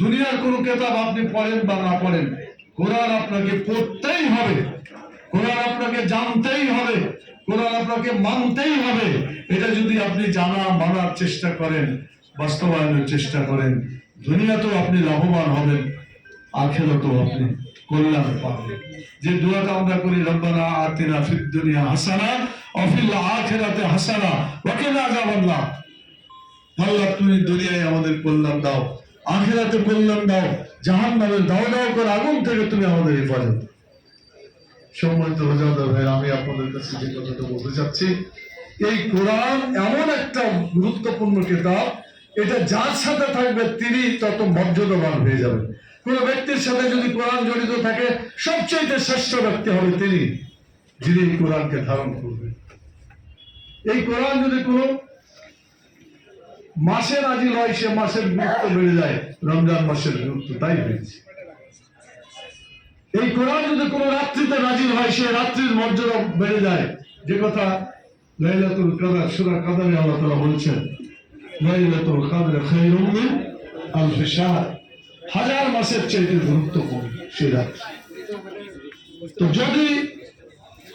দুনিয়ার কোন কেতাব আপনি পড়েন বা না পড়েন, কোরআন আপনাকে পড়তেই হবে। কোরআন আপনাকে জানতেই হবে, কোরআন আপনাকে মানতেই হবে। এটা যদি আপনি জানা মানার চেষ্টা করেন, বাস্তবায়নের চেষ্টা করেন, দুনিয়াতেও আপনি লাভবান হবেন, আখেরাতেও আপনি কল্যাণ পাবেন। যে দোয়াটা আমরা করি, রব্বানা আতিনা ফিদ দুনিয়া হাসানা অফিল আখিরাতে হাসানা ওয়া কিনা আযাবান্নার আল্লাহ তুমি দুনিয়ায় আমাদের কল্যাণ দাও। আখেরাতে কল্যাণ দাও জাহান নামের দাও দাও করে আগুন থেকে তুমি আমাদের হেফাজত। সম্মানিত হজাদা ভাই আমি আপনাদের কাছে যে কথাটা বলতে চাচ্ছি, এই কোরআন এমন একটা গুরুত্বপূর্ণ কিতাব, এটা যার সাথে থাকবে তিনি তত মর্যাদাবান হয়ে যাবেন। কোন ব্যক্তির সাথে যদি কোরআন জড়িত থাকে সবচেয়ে শ্রেষ্ঠ ব্যক্তি হবে তিনি, যিনি এই কোরআনকে ধারণ করবেন। এই কোরআন যদি কোনো মাসের আজি হয়, সে মাসের গুরুত্ব বেড়ে যায়, রমজান মাসের গুরুত্ব তাই হয়েছে এই কোরআন যদি কোনো রাত্রিতে নাজিল হয়, সে রাত্রির মর্যাদা বেড়ে যায়। যে কথা লাইলাতুল কাদার সূরা কাদারে আল্লাহ তাআলা বলছেন, লাইলাতুল কাদর খায়রুম মিন আলফ হাজার মাসের চাইতে গুরুত্বপূর্ণ সে রাত্রি। তো যদি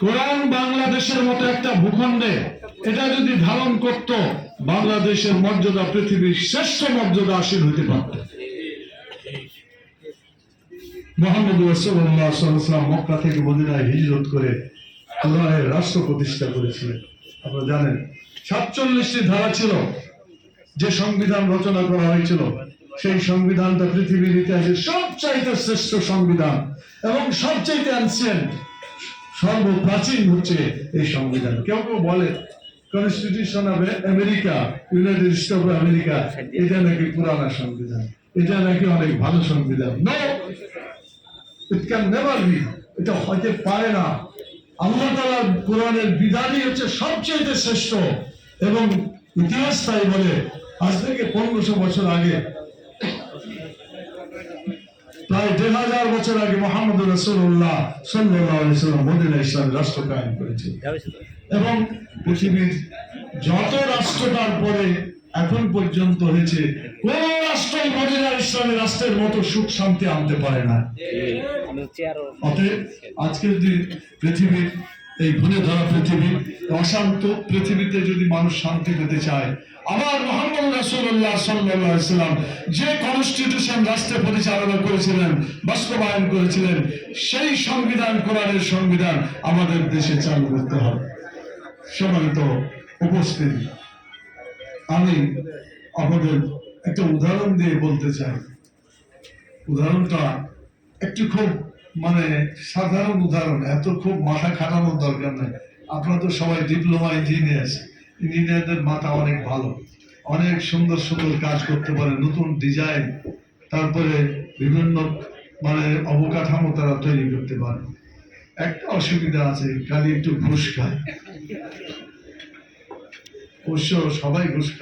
কোরআন বাংলাদেশের মতো একটা ভূখণ্ডে এটা যদি ধারণ করত, বাংলাদেশের মর্যাদা পৃথিবীর শ্রেষ্ঠ মর্যাদা আসীন হতে পারত। মোহাম্মদ রসুল্লাহ সাল্লাম মক্কা থেকে মদিনায় হিজরত করে কোরআনের রাষ্ট্র প্রতিষ্ঠা করেছিলেন। আপনারা জানেন, সাতচল্লিশটি ধারা ছিল যে সংবিধান রচনা করা হয়েছিল। সেই সংবিধানটা পৃথিবীর ইতিহাসের সবচাইতে শ্রেষ্ঠ সংবিধান এবং সবচাইতে অ্যানসিয়েন্ট সর্বপ্রাচীন হচ্ছে এই সংবিধান। কেউ কেউ বলে constitution of America United State of America এটা নাকি পুরানা সংবিধান, এটা নাকি অনেক ভালো সংবিধান। No it can never be এটা হতে পারে না। আল্লাহ তালার কোরআনের বিধানই হচ্ছে সবচেয়ে শ্রেষ্ঠ এবং ইতিহাস তাই বলে, আজ থেকে পনেরোশো বছর আগে প্রায় দেড় হাজার বছর আগে মোহাম্মদ রসুল্লাহ সাল্লাম মদিনা ইসলাম রাষ্ট্র কায়েম করেছে। এবং পৃথিবীর যত রাষ্ট্র তারপরে এখন পর্যন্ত হয়েছে কোন রাষ্ট্র মদিনা ইসলামী রাষ্ট্রের মতো সুখ শান্তি আনতে পারে না। অতএব আজকের যদি পৃথিবীর এই ভুলে ধরা পৃথিবী, অশান্ত পৃথিবীতে যদি মানুষ শান্তি পেতে চায়, আমার মোহাম্মদ আলাইহি সাল্লাম যে কনস্টিটিউশন রাষ্ট্রে পরিচালনা করেছিলেন, বাস্তবায়ন করেছিলেন, সেই সংবিধান, কোরআনের সংবিধান আমাদের দেশে চালু করতে হবে। সম্মানিত উপস্থিতি, আমি আমাদের একটা উদাহরণ দিয়ে বলতে চাই। উদাহরণটা একটু খুব মানে সাধারণ উদাহরণ, এত খুব মাথা খাটানোর দরকার নেই। আপনারা তো সবাই ডিপ্লোমা ইঞ্জিনিয়ার ইঞ্জিনিয়ারদের মাথা অনেক ভালো। অনেক সুন্দর সুন্দর কাজ করতে পারে, নতুন ডিজাইন তারপরে বিভিন্ন মানে অবকাঠামো তারা তৈরি করতে পারে। একটা অসুবিধা আছে, খালি একটু ঘুষ খায়। অবশ্য সবাই ঘুষ